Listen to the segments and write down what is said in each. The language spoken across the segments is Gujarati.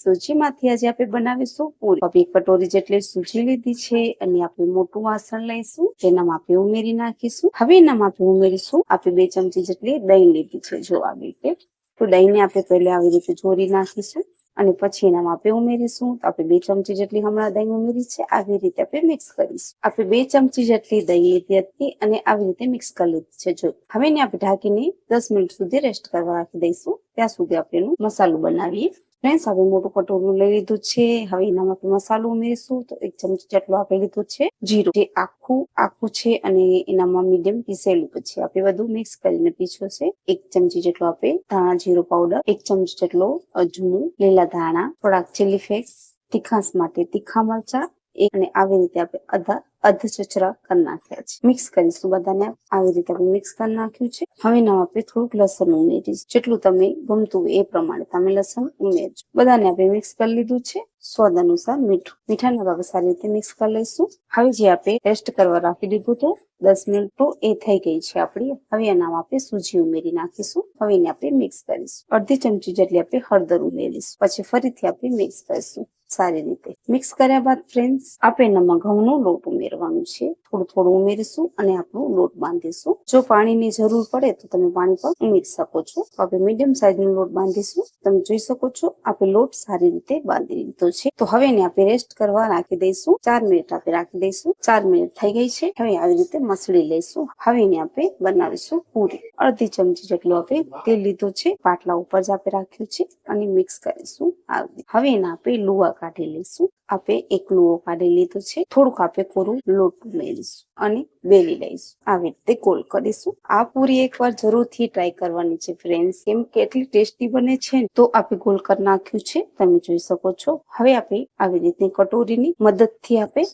સૂજીમાંથી આજે આપણે બનાવીશું પૂરી. એક કટોરી જેટલી સૂજી લીધી છે અને આપણે મોટું વાસણ લઈશું તેનામાં આપણે ઉમેરી નાખીશું. હવે એનામાં આપણે ઉમેરીશું આપણે બે ચમચી જેટલી દહીં લીધી છે જો આવી રીતે તો દહીંને આપણે પહેલા આવી રીતે ચોરી નાખીશું અને પછી એનામાં આપણે ઉમેરીશું. તો આપણે બે ચમચી જેટલી હમણાં દહીં ઉમેરી છે, આવી રીતે આપણે મિક્સ કરીશું. આપણે બે ચમચી જેટલી દહીં લીધી હતી અને આવી રીતે મિક્સ કરી લીધી છે, જો. હવે ને આપણે ઢાંકીને દસ મિનિટ સુધી રેસ્ટ કરવા રાખી દઈશું. ત્યાં સુધી આપણે એનો મસાલો બનાવીએ. ફ્રેન્ડ્સ હવે મોટું કટોરું લઈ લીધું છે. હવે એનામાં આપણે મસાલો ઉમેરીશું. તો એક ચમચી જેટલું આપણે લીધું છે. જીરું જે આખું આખું છે અને એનામાં મીડિયમ પીસેલું પછી આપણે બધું મિક્સ કરીને પીછો છે. એક ચમચી જેટલો આપણે ધાણા જીરું પાવડર, એક ચમચી જેટલો અજમું લીલા ધાણા, થોડાક ચીલી ફ્લેક્સ તીખાસ માટે તીખા મરચા, એક અને આવી રીતે આપણે અધા અધ કરી નાખ્યા છે. મિક્સ કરીશું બધાને. આવી રીતે મિક્સ કરી નાખ્યું છે. હવે એનામાં આપણે થોડુંક લસણ ઉમેરીશું. જેટલું તમે ગમતું એ પ્રમાણે તમે લસણ ઉમેરજો. બધાને આપણે મિક્સ કરી લીધું છે. સ્વાદ અનુસાર મીઠું. મીઠાના આપણે સારી રીતે મિક્સ કરી લઈશું. હવે જે આપણે રેસ્ટ કરવા રાખી દીધું તો દસ મિનિટ તો એ થઈ ગઈ છે આપણી. હવે એનામાં આપણે સૂજી ઉમેરી નાખીશું. હવે એને આપણે મિક્સ કરીશું. અડધી ચમચી જેટલી આપણે હળદર ઉમેરીશું. પછી ફરીથી આપણે મિક્સ કરીશું. સારી રીતે. મિક્સ કર્યા બાદ ફ્રેન્ડ્સ આપણે એનામાં ઘઉંનો લોટ ઉમેરવાનું છે. થોડું થોડું ઉમેરીશું અને આપણું લોટ બાંધીશું. જો પાણીની જરૂર પડે તો તમે પાણી પણ ઉમેરી શકો છો. આપણે મીડિયમ સાઈઝનો લોટ બાંધીશું. તમે જોઈ શકો છો, આપણે લોટ સારી રીતે બાંધી લીધો છે. તો હવે એને આપણે રેસ્ટ કરવા રાખી દઈશું. ચાર મિનિટ આપણે રાખી દઈશું. ચાર મિનિટ થઈ ગઈ છે. હવે આવી રીતે મસળી લઈશું. હવે એને આપણે બનાવીશું પૂરી. અડધી ચમચી જેટલું આપણે તેલ લીધું છે. પાટલા ઉપર જ આપણે રાખ્યું છે અને મિક્સ કરીશું. આવી હવે એના આપણે લુવા કાઢી લઈશું. આપણે એક લુઓ કાઢી લીધો છે. થોડુંક આપણે કોરું લોટ ઉમેરીશું અને બેલી લઈશું. આવી રીતે કોલ કરીશું. આ પૂરી એકવાર જરૂરથી ટ્રાય કરવાની છે ફ્રેન્ડ્સ કેમ કેટલી ટેસ્ટી બને છે તો આપણે ગોળ કરી નાખ્યું છે. તમે જોઈ શકો છો. હવે આપણે આવી રીતની કટોરીની મદદથી આપણે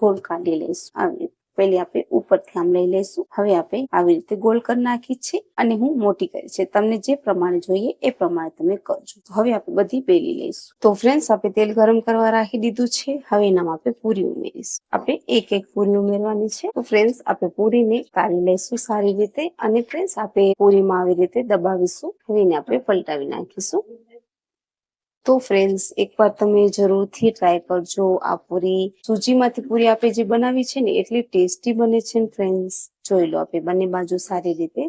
ગોળ કાઢી લઈશું. આવી રીતે. પહેલી આપણે ઉપરથી આમ લઈ લઈશું. હવે આપણે આવી રીતે ગોળ કરી નાખી છે અને હું મોટી કરી છે. તમને જે પ્રમાણે જોઈએ એ પ્રમાણે તમે કરજો. હવે આપણે બધી બેલી લઈશું. તો ફ્રેન્ડ્સ, આપણે તેલ ગરમ કરવા રાખી દીધું છે. હવે એનામાં આપણે પૂરી ઉમેરીશું. આપણે એક એક પૂરી ઉમેરવાની છે. તો ફ્રેન્ડ્સ, આપણે પૂરીને કાઢી લઈશું સારી રીતે. અને ફ્રેન્ડ્સ, આપણે પૂરીમાં આવી રીતે દબાવીશું. હવે આપણે પલટાવી નાખીશું. તો ફ્રેન્ડ્સ એકવાર તમે જરૂરથી ટ્રાય કરજો આ પૂરી. સૂજીમાંથી પૂરી આપણે જે બનાવી છે ને, એટલી ટેસ્ટી બને છે ને ફ્રેન્ડ્સ જોઈ લો આપણે બંને બાજુ સારી રીતે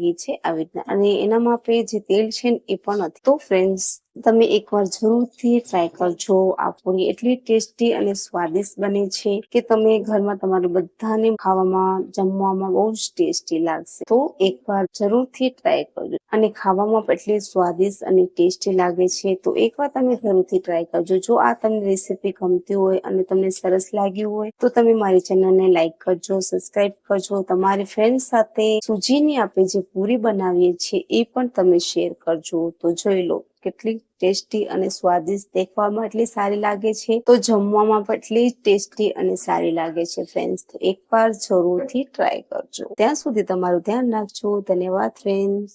ગઈ છે આવી રીતના. અને એનામાં આપણે જે તેલ છે ને, એ પણ નથી. તો ફ્રેન્ડ્સ તમે એકવાર જરૂરથી ટ્રાય કરજો આ પૂરી. એટલી ટેસ્ટી અને સ્વાદિષ્ટ બને છે કે તમે ઘરમાં તમારું બધાને ખાવામાં, જમવામાં બહુ જ ટેસ્ટી લાગશે. તો એકવાર જરૂરથી ટ્રાય કરજો. અને ખાવામાં એટલી સ્વાદિષ્ટ અને ટેસ્ટી લાગે છે. તો એકવાર તમે જરૂરથી ટ્રાય કરજો. જો આ તમને રેસીપી ગમતી હોય અને તમને સરસ લાગ્યું હોય, તો તમે મારી ચેનલને લાઈક કરજો સબસ્ક્રાઇબ કરજો. તમારી ફ્રેન્ડ સાથે સૂજીની આપણે જે પૂરી બનાવીએ છીએ, એ પણ તમે શેર કરજો. તો જોઈ લો, કેટલી ટેસ્ટી અને સ્વાદિષ્ટ દેખવામાં એટલી સારી લાગે છે. તો જમવામાં પણ એટલી ટેસ્ટી અને સારી લાગે છે ફ્રેન્ડ્સ તો એકવાર જરૂરથી ટ્રાય કરજો. ત્યાં સુધી તમારું ધ્યાન રાખજો. ધન્યવાદ ફ્રેન્ડ્સ